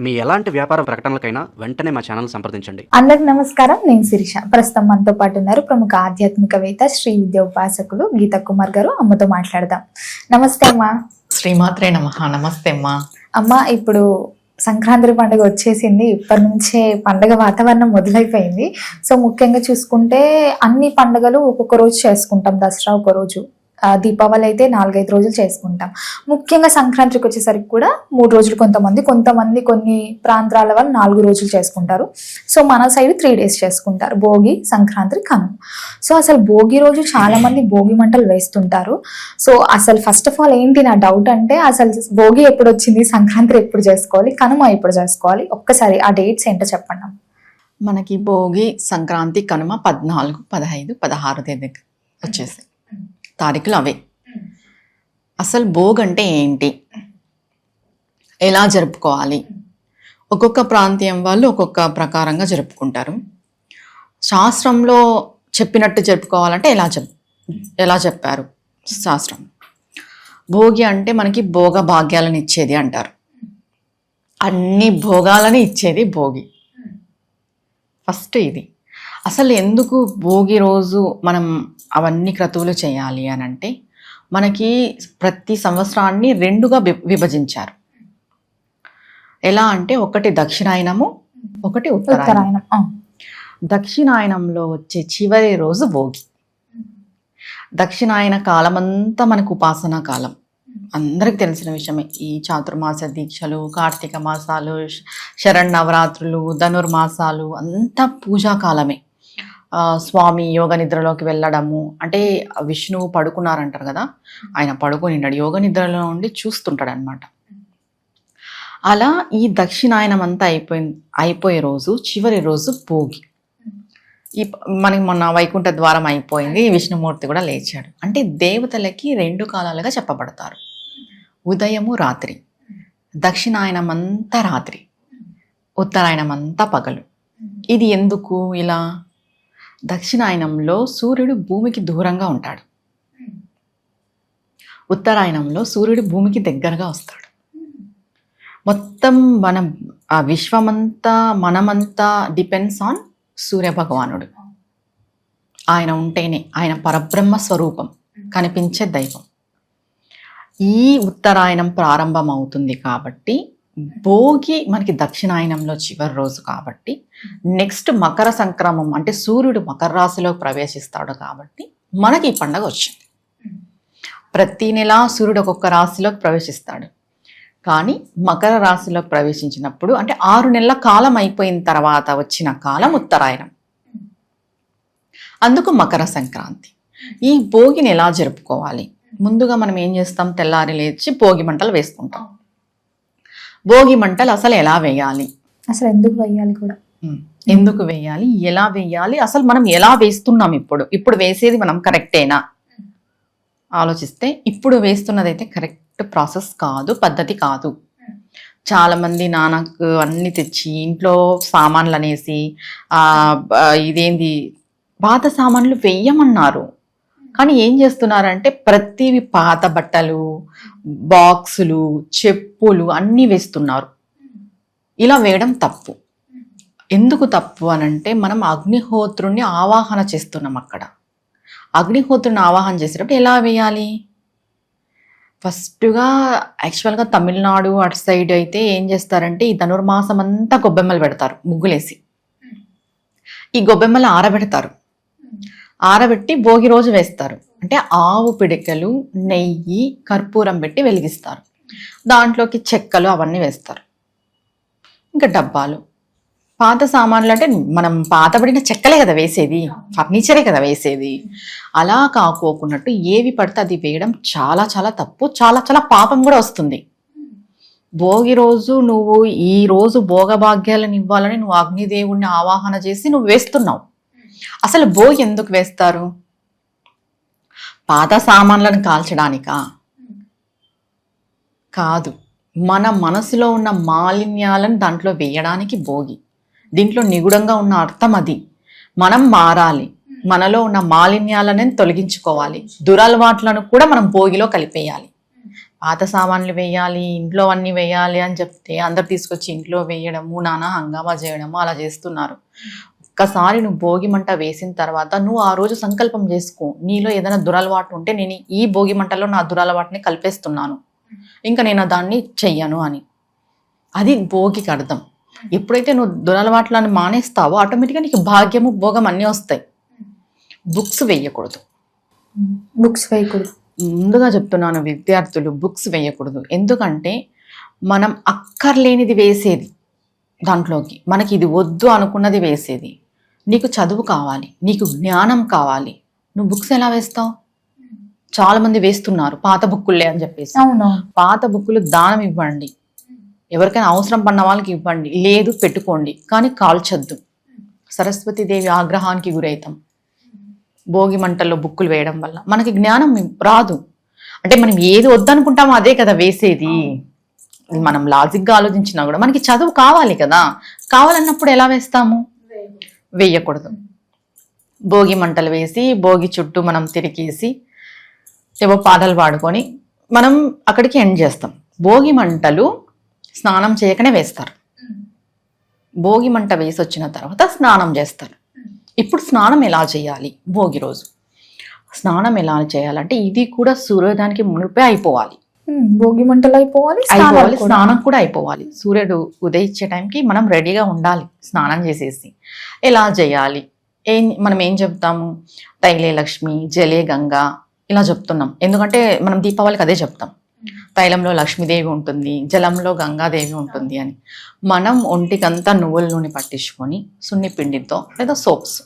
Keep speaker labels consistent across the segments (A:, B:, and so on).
A: మీ ఎలాంటి వ్యాపార ప్రకటనలకైనా వెంటనే మా ఛానల్ సంప్రదించండి.
B: అందరికి నమస్కారం. నేను శిరీష. ప్రస్తుతం మనతో పాటు ఉన్నారు ప్రముఖ ఆధ్యాత్మికవేత్త శ్రీ విద్య ఉపాసకులు గీతా కుమార్ గారు. అమ్మతో మాట్లాడదాం. నమస్తే అమ్మా.
C: శ్రీమాత్రే నమ. నమస్తే అమ్మా.
B: అమ్మ ఇప్పుడు సంక్రాంతి పండుగ వచ్చేసింది. ఇప్పటి నుంచే పండగ వాతావరణం మొదలైపోయింది. సో ముఖ్యంగా చూసుకుంటే అన్ని పండుగలు ఒక్కొక్క రోజు చేసుకుంటాం. దసరా ఒక రోజు దీపావళి అయితే నాలుగైదు రోజులు చేసుకుంటాం. ముఖ్యంగా సంక్రాంతికి వచ్చేసరికి కూడా మూడు రోజులు కొంతమంది కొంతమంది కొన్ని ప్రాంతాల వాళ్ళు నాలుగు రోజులు చేసుకుంటారు. సో మన సైడ్ త్రీ డేస్ చేసుకుంటారు. భోగి సంక్రాంతి కనుమ. సో అసలు భోగి రోజు చాలామంది భోగి మంటలు వేస్తుంటారు. సో అసలు ఫస్ట్ ఆఫ్ ఆల్ ఏంటి నా డౌట్ అంటే అసలు భోగి ఎప్పుడు వచ్చింది సంక్రాంతి ఎప్పుడు చేసుకోవాలి కనుమ ఎప్పుడు చేసుకోవాలి? ఒక్కసారి ఆ డేట్స్ ఏంటో చెప్పండి.
C: మనకి భోగి సంక్రాంతి కనుమ పద్నాలుగు పదహైదు పదహారు తేదీ వచ్చేసాయి తారీఖులు అవే. అసలు భోగ్ అంటే ఏంటి? ఎలా జరుపుకోవాలి? ఒక్కొక్క ప్రాంతీయం వాళ్ళు ఒక్కొక్క ప్రకారంగా జరుపుకుంటారు. శాస్త్రంలో చెప్పినట్టు జరుపుకోవాలంటే ఎలా చెప్ ఎలా చెప్పారు? శాస్త్రం. భోగి అంటే మనకి భోగ భాగ్యాలను ఇచ్చేది అంటారు. అన్ని భోగాలని ఇచ్చేది భోగి. ఫస్ట్ ఇది. అసలు ఎందుకు భోగి రోజు మనం అవన్నీ క్రతువులు చేయాలి అని అంటే మనకి ప్రతి సంవత్సరాన్ని రెండుగా విభజించారు. ఎలా అంటే ఒకటి దక్షిణాయనము ఒకటి ఉత్తరాయణం. దక్షిణాయనంలో వచ్చే చివరి రోజు భోగి. దక్షిణాయన కాలమంతా మనకు ఉపాసనా కాలం. అందరికి తెలిసిన విషయమే. ఈ చాతుర్మాస దీక్షలు కార్తీక మాసాలు శ- శరన్నవరాత్రులు ధనుర్మాసాలు అంతా పూజా కాలమే. స్వామి యోగ నిద్రలోకి వెళ్ళడము. అంటే విష్ణువు పడుకున్నారంటారు కదా? ఆయన పడుకొని ఉన్నాడు యోగ నిద్రలో ఉండి చూస్తుంటాడు అనమాట అలా ఈ దక్షిణాయనం అంతా అయిపోయి అయిపోయే రోజు చివరి రోజు భోగి. ఈ మనకి మొన్న వైకుంఠ ద్వారం అయిపోయింది. విష్ణుమూర్తి కూడా లేచాడు. అంటే దేవతలకి రెండు కాలాలుగా చెప్పబడతారు. ఉదయము రాత్రి. దక్షిణాయనం అంతా రాత్రి. ఉత్తరాయణం అంతా పగలు. ఇది ఎందుకు ఇలా? దక్షిణాయనంలో సూర్యుడు భూమికి దూరంగా ఉంటాడు. ఉత్తరాయణంలో సూర్యుడు భూమికి దగ్గరగా వస్తాడు. మొత్తం మన ఆ విశ్వమంతా మనమంతా డిపెండ్స్ ఆన్ సూర్య భగవానుడు ఆయన ఉంటేనే ఆయన పరబ్రహ్మ స్వరూపం కనిపించే దైవం. ఈ ఉత్తరాయణం ప్రారంభం అవుతుంది కాబట్టి భోగి మనకి దక్షిణాయనంలో చివరి రోజు కాబట్టి నెక్స్ట్ మకర సంక్రమం అంటే సూర్యుడు మకర రాశిలో ప్రవేశిస్తాడు కాబట్టి మనకి ఈ పండగ వచ్చింది. ప్రతి నెల సూర్యుడు ఒక్కొక్క రాశిలోకి ప్రవేశిస్తాడు. కానీ మకర రాశిలోకి ప్రవేశించినప్పుడు అంటే ఆరు నెలల కాలం అయిపోయిన తర్వాత వచ్చిన కాలం ఉత్తరాయణం. అందుకు మకర సంక్రాంతి. ఈ భోగిని ఎలా జరుపుకోవాలి? ముందుగా మనం ఏం చేస్తాం? తెల్లారి లేచి భోగి మంటలు వేసుకుంటాం. భోగి మంటలు అసలు ఎలా వేయాలి?
B: అసలు ఎందుకు వేయాలి కూడా?
C: ఎందుకు వేయాలి? ఎలా వేయాలి? అసలు మనం ఎలా వేస్తున్నాం ఇప్పుడు? ఇప్పుడు వేసేది మనం కరెక్టేనా? ఆలోచిస్తే ఇప్పుడు వేస్తున్నదైతే కరెక్ట్ ప్రాసెస్ కాదు పద్ధతి కాదు. చాలా మంది నాన్నకు అన్ని తెచ్చి ఇంట్లో సామాన్లు అనేసి ఇదేంది? పాత సామాన్లు వెయ్యమన్నారు కానీ ఏం చేస్తున్నారంటే ప్రతివి పాత బట్టలు బాక్సులు చెప్పులు అన్నీ వేస్తున్నారు. ఇలా వేయడం తప్పు. ఎందుకు తప్పు అని అంటే మనం అగ్నిహోత్రుణ్ణి ఆవాహన చేస్తున్నాం అక్కడ. అగ్నిహోత్రుని ఆవాహన చేసేటప్పుడు ఎలా వేయాలి? ఫస్ట్గా యాక్చువల్గా తమిళనాడు అటు సైడ్ అయితే ఏం చేస్తారంటే ఈ ధనుర్మాసం అంతా గొబ్బెమ్మలు పెడతారు ముగ్గులేసి. ఈ గొబ్బెమ్మలు ఆరబెడతారు. ఆరబెట్టి భోగి రోజు వేస్తారు. అంటే ఆవు పిడికలు నెయ్యి కర్పూరం పెట్టి వెలిగిస్తారు. దాంట్లోకి చెక్కలు అవన్నీ వేస్తారు. ఇంకా డబ్బాలు. పాత సామాన్లు అంటే మనం పాతబడిన చెక్కలే కదా వేసేది. ఫర్నిచరే కదా వేసేది. అలా కాకోకున్నట్టు ఏవి పడితే అది వేయడం చాలా చాలా తప్పు. చాలా చాలా పాపం కూడా వస్తుంది. భోగి రోజు నువ్వు ఈ రోజు భోగభాగ్యాలను ఇవ్వాలని నువ్వు అగ్నిదేవుణ్ణి ఆవాహన చేసి నువ్వు వేస్తున్నావు. అసలు భోగి ఎందుకు వేస్తారు? పాత సామాన్లను కాల్చడానికా? కాదు మన మనసులో ఉన్న మాలిన్యాలను దాంట్లో వేయడానికి భోగి. దీంట్లో నిగుడంగా ఉన్న అర్థం అది. మనం మారాలి. మనలో ఉన్న మాలిన్యాలను తొలగించుకోవాలి. దురలవాట్లను కూడా మనం భోగిలో కలిపేయాలి. పాత సామాన్లు వేయాలి ఇంట్లో అన్ని వేయాలి అని చెప్తే అందరు తీసుకొచ్చి ఇంట్లో వేయడము నానా హంగామా చేయడము అలా చేస్తున్నారు. ఒక్కసారి నువ్వు భోగి మంట వేసిన తర్వాత నువ్వు ఆ రోజు సంకల్పం చేసుకో. నీలో ఏదైనా దురలవాటు ఉంటే నేను ఈ భోగి మంటలో నా దురలవాటుని కలిపేస్తున్నాను. ఇంకా నేను దాన్ని చెయ్యను అని. అది భోగికి అర్థం. ఎప్పుడైతే నువ్వు దురలవాట్లను మానేస్తావో ఆటోమేటిక్గా నీకు భాగ్యము భోగం అన్నీ వస్తాయి. బుక్స్ వేయకూడదు.
B: బుక్స్ వేయకూడదు.
C: ముందుగా చెప్తున్నాను విద్యార్థులు బుక్స్ వేయకూడదు. ఎందుకంటే మనం అక్కర్లేనిది వేసేది దాంట్లోకి. మనకి ఇది వద్దు అనుకున్నది వేసేది. నీకు చదువు కావాలి నీకు జ్ఞానం కావాలి. నువ్వు బుక్స్ ఎలా వేస్తావు? చాలా మంది వేస్తున్నారు పాత బుక్కులే అని చెప్పేసి. పాత బుక్కులు దానం ఇవ్వండి. ఎవరికైనా అవసరం పడిన వాళ్ళకి ఇవ్వండి. లేదు పెట్టుకోండి. కానీ కాల్చొద్దు. సరస్వతీదేవి ఆగ్రహానికి గురవుతాం. భోగి మంటల్లో బుక్కులు వేయడం వల్ల మనకి జ్ఞానం రాదు. అంటే మనం ఏది వద్దనుకుంటామో అదే కదా వేసేది. మనం లాజిక్గా ఆలోచించినా కూడా మనకి చదువు కావాలి కదా. కావాలన్నప్పుడు ఎలా వేస్తాము? వేయకూడదు. భోగి మంటలు వేసి భోగి చుట్టూ మనం తిరిగేసి ఏవో పాటలు పాడుకొని మనం అక్కడికి ఎండ్ చేస్తాం. భోగి మంటలు స్నానం చేయకనే వేస్తారు. భోగి మంట వేసి వచ్చిన తర్వాత స్నానం చేస్తారు. ఇప్పుడు స్నానం ఎలా చేయాలి? భోగి రోజు. స్నానం ఎలా చేయాలంటే ఇది కూడా సూర్యోదయానికి మునిపే అయిపోవాలి.
B: భోగి మంటలు అయిపోవాలి
C: అయిపోవాలి. స్నానం కూడా అయిపోవాలి. సూర్యుడు ఉదయించే టైంకి మనం రెడీగా ఉండాలి స్నానం చేసేసి. ఎలా చేయాలి? ఏం మనం ఏం చెప్తాము? తైలే లక్ష్మి జలే గంగా ఇలా చెప్తున్నాం. ఎందుకంటే మనం దీపావళికి అదే చెప్తాం. తైలంలో లక్ష్మీదేవి ఉంటుంది జలంలో గంగాదేవి ఉంటుంది అని. మనం ఒంటికంతా నువ్వుల నూనె పట్టించుకొని సున్ని పిండితో లేదా సోప్స్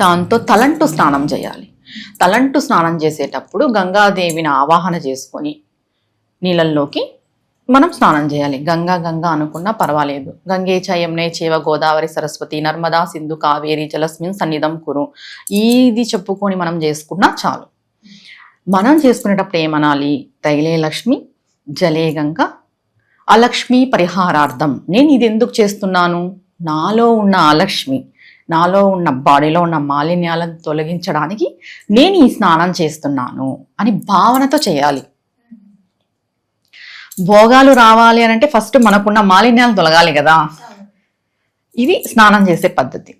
C: దాంతో తలంటు స్నానం చేయాలి. తలంటు స్నానం చేసేటప్పుడు గంగాదేవిని ఆవాహన చేసుకొని నీళ్ళల్లోకి మనం స్నానం చేయాలి. గంగా గంగా అనుకున్నా పర్వాలేదు. గంగే చయంనే చేవ గోదావరి సరస్వతి నర్మదా సింధు కావేరి జలస్మిన్ సన్నిధం కురు. ఇది చెప్పుకొని మనం చేసుకున్నా చాలు. మనం చేసుకునేటప్పుడు ఏమనాలి? తైలే లక్ష్మి జలే గంగ అలక్ష్మి పరిహారార్థం. నేను ఇది ఎందుకు చేస్తున్నాను? నాలో ఉన్న అలక్ష్మి. నాలో ఉన్న బాడీలో ఉన్న మాలిన్యాలను తొలగించడానికి నేను ఈ స్నానం చేస్తున్నాను అని భావనతో చేయాలి. భోగాలు రావాలి అని అంటే ఫస్ట్ మనకున్న మాలిన్యాలు తొలగాలి కదా. ఇది స్నానం చేసే పద్ధతి.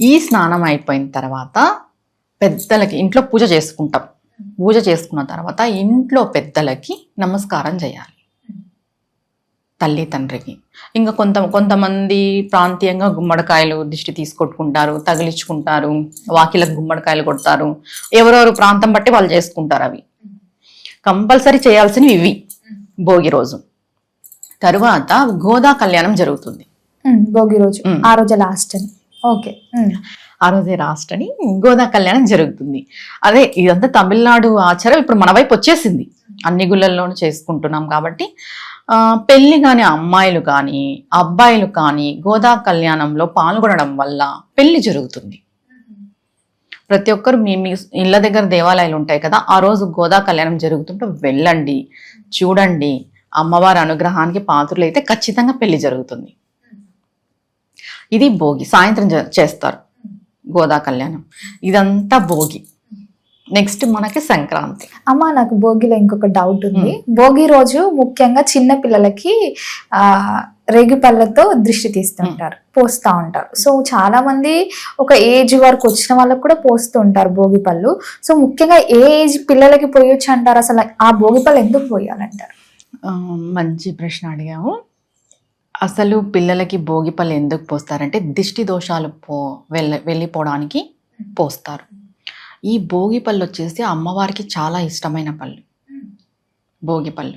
C: ఈ స్నానం అయిపోయిన తర్వాత పెద్దలకి ఇంట్లో పూజ చేసుకుంటాం. పూజ చేసుకున్న తర్వాత ఇంట్లో పెద్దలకి నమస్కారం చేయాలి. తల్లి తండ్రికి ఇంకా కొంత కొంతమంది ప్రాంతీయంగా గుమ్మడికాయలు దిష్టి తీసుకొట్టుకుంటారు తగిలించుకుంటారు వాకిలకు గుమ్మడికాయలు కొడతారు. ఎవరెవరు ప్రాంతం బట్టి వాళ్ళు చేసుకుంటారు అవి. కంపల్సరీ చేయాల్సినవి ఇవి భోగి రోజు. తరువాత గోదా కళ్యాణం జరుగుతుంది.
B: భోగి రోజు. ఆ రోజు లాస్ట్ అని. ఓకే.
C: ఆ రోజే రాష్ట్రని గోదా కళ్యాణం జరుగుతుంది. అదే ఇదంతా తమిళనాడు ఆచారం ఇప్పుడు మన వైపు వచ్చేసింది. అన్ని గుళ్ళల్లోనూ చేసుకుంటున్నాం కాబట్టి పెళ్ళి కాని అమ్మాయిలు కానీ అబ్బాయిలు కానీ గోదా కళ్యాణంలో పాల్గొనడం వల్ల పెళ్ళి జరుగుతుంది. ప్రతి ఒక్కరు మీ మీ ఇళ్ళ దగ్గర దేవాలయాలు ఉంటాయి కదా ఆ రోజు గోదా కళ్యాణం జరుగుతుంటే వెళ్ళండి చూడండి. అమ్మవారి అనుగ్రహానికి పాత్రలైతే ఖచ్చితంగా పెళ్ళి జరుగుతుంది. ఇది భోగి సాయంత్రం చేస్తారు గోదా కళ్యాణం. ఇదంతా భోగి. నెక్స్ట్ మనకి సంక్రాంతి.
B: అమ్మ నాకు భోగిలో ఇంకొక డౌట్ ఉంది. భోగి రోజు ముఖ్యంగా చిన్న పిల్లలకి ఆ రేగి పళ్ళతో దృష్టి తీస్తుంటారు పోస్తా ఉంటారు. సో చాలా మంది ఒక ఏజ్ వరకు వచ్చిన వాళ్ళకి కూడా పోస్తూ ఉంటారు భోగి పళ్ళు. సో ముఖ్యంగా ఏ ఏజ్ పిల్లలకి పోయొచ్చు అంటారు? అసలు ఆ భోగి పళ్ళు ఎందుకు పోయాలంటారు?
C: మంచి ప్రశ్న అడిగాము అసలు పిల్లలకి భోగి పళ్ళు ఎందుకు పోస్తారంటే దిష్టి దోషాలు పో వెళ్ళ వెళ్ళిపోవడానికి పోస్తారు. ఈ భోగి పళ్ళు వచ్చేసి అమ్మవారికి చాలా ఇష్టమైన పళ్ళు. భోగి పళ్ళు.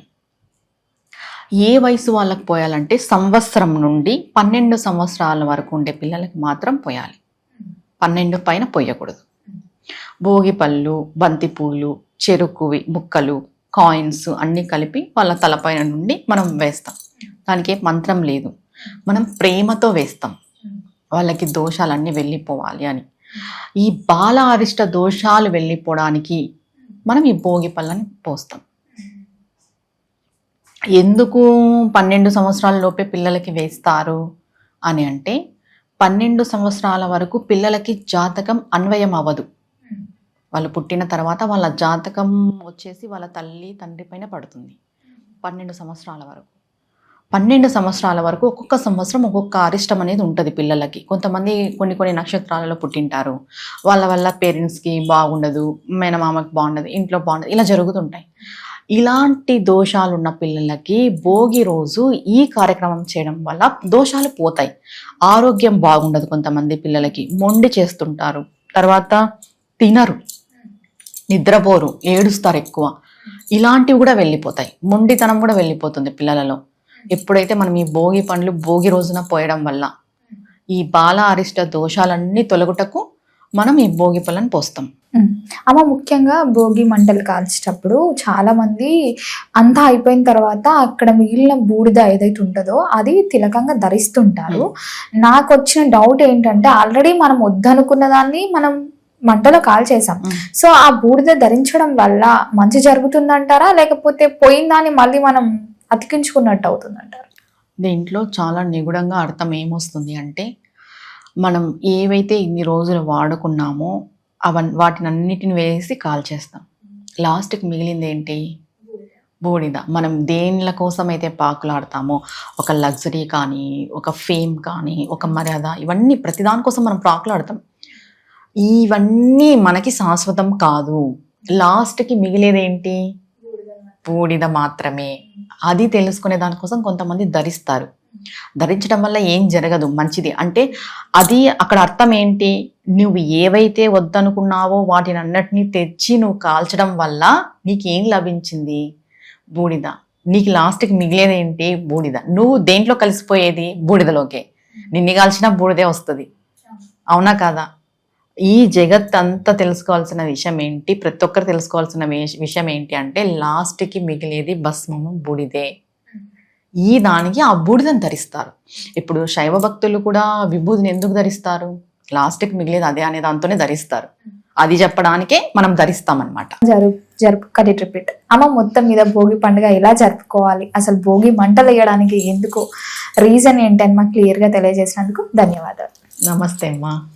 C: ఏ వయసు వాళ్ళకి పోయాలంటే సంవత్సరం నుండి పన్నెండు సంవత్సరాల వరకు ఉండే పిల్లలకి మాత్రం పోయాలి. పన్నెండు పైన పోయకూడదు. భోగి పళ్ళు బంతిపూలు చెరుకువి ముక్కలు కాయిన్స్ అన్నీ కలిపి వాళ్ళ తలపైన నుండి మనం వేస్తాం. దానికి మంత్రం లేదు. మనం ప్రేమతో వేస్తాం. వాళ్ళకి దోషాలన్నీ వెళ్ళిపోవాలి అని. ఈ బాల అరిష్ట దోషాలు వెళ్ళిపోవడానికి మనం ఈ భోగి పళ్ళని పోస్తాం. ఎందుకు పన్నెండు సంవత్సరాల లోపే పిల్లలకి వేస్తారు అని అంటే పన్నెండు సంవత్సరాల వరకు పిల్లలకి జాతకం అన్వయం అవ్వదు. వాళ్ళు పుట్టిన తర్వాత వాళ్ళ జాతకం వచ్చేసి వాళ్ళ తల్లి తండ్రి పైన పడుతుంది. పన్నెండు సంవత్సరాల వరకు. పన్నెండు సంవత్సరాల వరకు ఒక్కొక్క సంవత్సరం ఒక్కొక్క అరిష్టం అనేది ఉంటుంది పిల్లలకి. కొంతమంది కొన్ని కొన్ని నక్షత్రాలలో పుట్టింటారు. వాళ్ళ వల్ల పేరెంట్స్కి బాగుండదు మేనమామకి బాగుండదు ఇంట్లో బాగుండదు ఇలా జరుగుతుంటాయి. ఇలాంటి దోషాలు ఉన్న పిల్లలకి భోగి రోజు ఈ కార్యక్రమం చేయడం వల్ల దోషాలు పోతాయి. ఆరోగ్యం బాగుండదు కొంతమంది పిల్లలకి. మొండి చేస్తుంటారు. తర్వాత తినరు. నిద్రపోరు. ఏడుస్తారు ఎక్కువ. ఇలాంటివి కూడా వెళ్ళిపోతాయి. మొండితనం కూడా వెళ్ళిపోతుంది పిల్లలలో. ఎప్పుడైతే మనం ఈ భోగి పండ్లు భోగి రోజున పోయడం వల్ల ఈ బాల అరిష్ట దోషాలన్నీ తొలగుటకు మనం ఈ భోగి పళ్ళని పోస్తాం.
B: అమ్మ ముఖ్యంగా భోగి మంటలు కాల్చేటప్పుడు చాలా మంది అంతా అయిపోయిన తర్వాత అక్కడ మిగిలిన బూడిద ఏదైతే ఉంటుందో అది తిలకంగా ధరిస్తుంటారు. నాకు వచ్చిన డౌట్ ఏంటంటే ఆల్రెడీ మనం వద్దనుకున్న దాన్ని మనం మంటలో కాల్చేసాం
C: ఉమ్.
B: సో ఆ బూడిద ధరించడం వల్ల మంచి జరుగుతుందంటారా? లేకపోతే పోయిన దాన్ని మళ్ళీ మనం అతికించుకున్నట్టు అవుతుందంటారా.
C: దీంట్లో చాలా నిగుడంగా అర్థం ఏమొస్తుంది అంటే మనం ఏవైతే ఇన్ని రోజులు వాడుకున్నామో అవన్ వాటిని అన్నిటిని వేసి కాల్చేస్తాం. లాస్ట్కి మిగిలింది ఏంటి? బూడిద. మనం దేనిల కోసం అయితే పాకులాడతామో ఒక లగ్జరీ కానీ ఒక ఫేమ్ కానీ ఒక మర్యాద ఇవన్నీ ప్రతిదాని కోసం మనం పాకులాడతాం. ఇవన్నీ మనకి శాశ్వతం కాదు. లాస్ట్కి మిగిలేదేంటి? బూడిద మాత్రమే. అది తెలుసుకునే దానికోసం కొంతమంది ధరిస్తారు. ధరించడం వల్ల ఏం జరగదు మంచిది. అంటే అది అక్కడ అర్థం ఏంటి? నువ్వు ఏవైతే వద్దనుకున్నావో వాటిని అన్నిటినీ తెచ్చి నువ్వు కాల్చడం వల్ల నీకేం లభించింది? బూడిద. నీకు లాస్ట్కి మిగిలేది ఏంటి? బూడిద. నువ్వు దేంట్లో కలిసిపోయేది? బూడిదలోకే. నిన్ను కాల్చినా బూడిదే వస్తుంది. అవునా కాదా? ఈ జగత్ అంతా తెలుసుకోవాల్సిన విషయం ఏంటి? ప్రతి ఒక్కరు తెలుసుకోవాల్సిన విష- విషయం ఏంటి అంటే లాస్ట్కి మిగిలేది భస్మము బూడిదే. ఈ దానికి ఆ బూడిదని ధరిస్తారు. ఇప్పుడు శైవ భక్తులు కూడా విభూతిని ఎందుకు ధరిస్తారు? లాస్ట్కి మిగిలేది అదే అనే దాంతోనే ధరిస్తారు. అది చెప్పడానికే మనం ధరిస్తామన్నమాట.
B: జరుపు జరుపు కది రిపీట్. అమ్మ మొత్తం మీద భోగి పండుగ ఎలా జరుపుకోవాలి? అసలు భోగి మంటలు వేయడానికి ఎందుకు? రీజన్ ఏంటని మాకు క్లియర్గా తెలియజేసినందుకు ధన్యవాదాలు.
C: నమస్తే అమ్మా.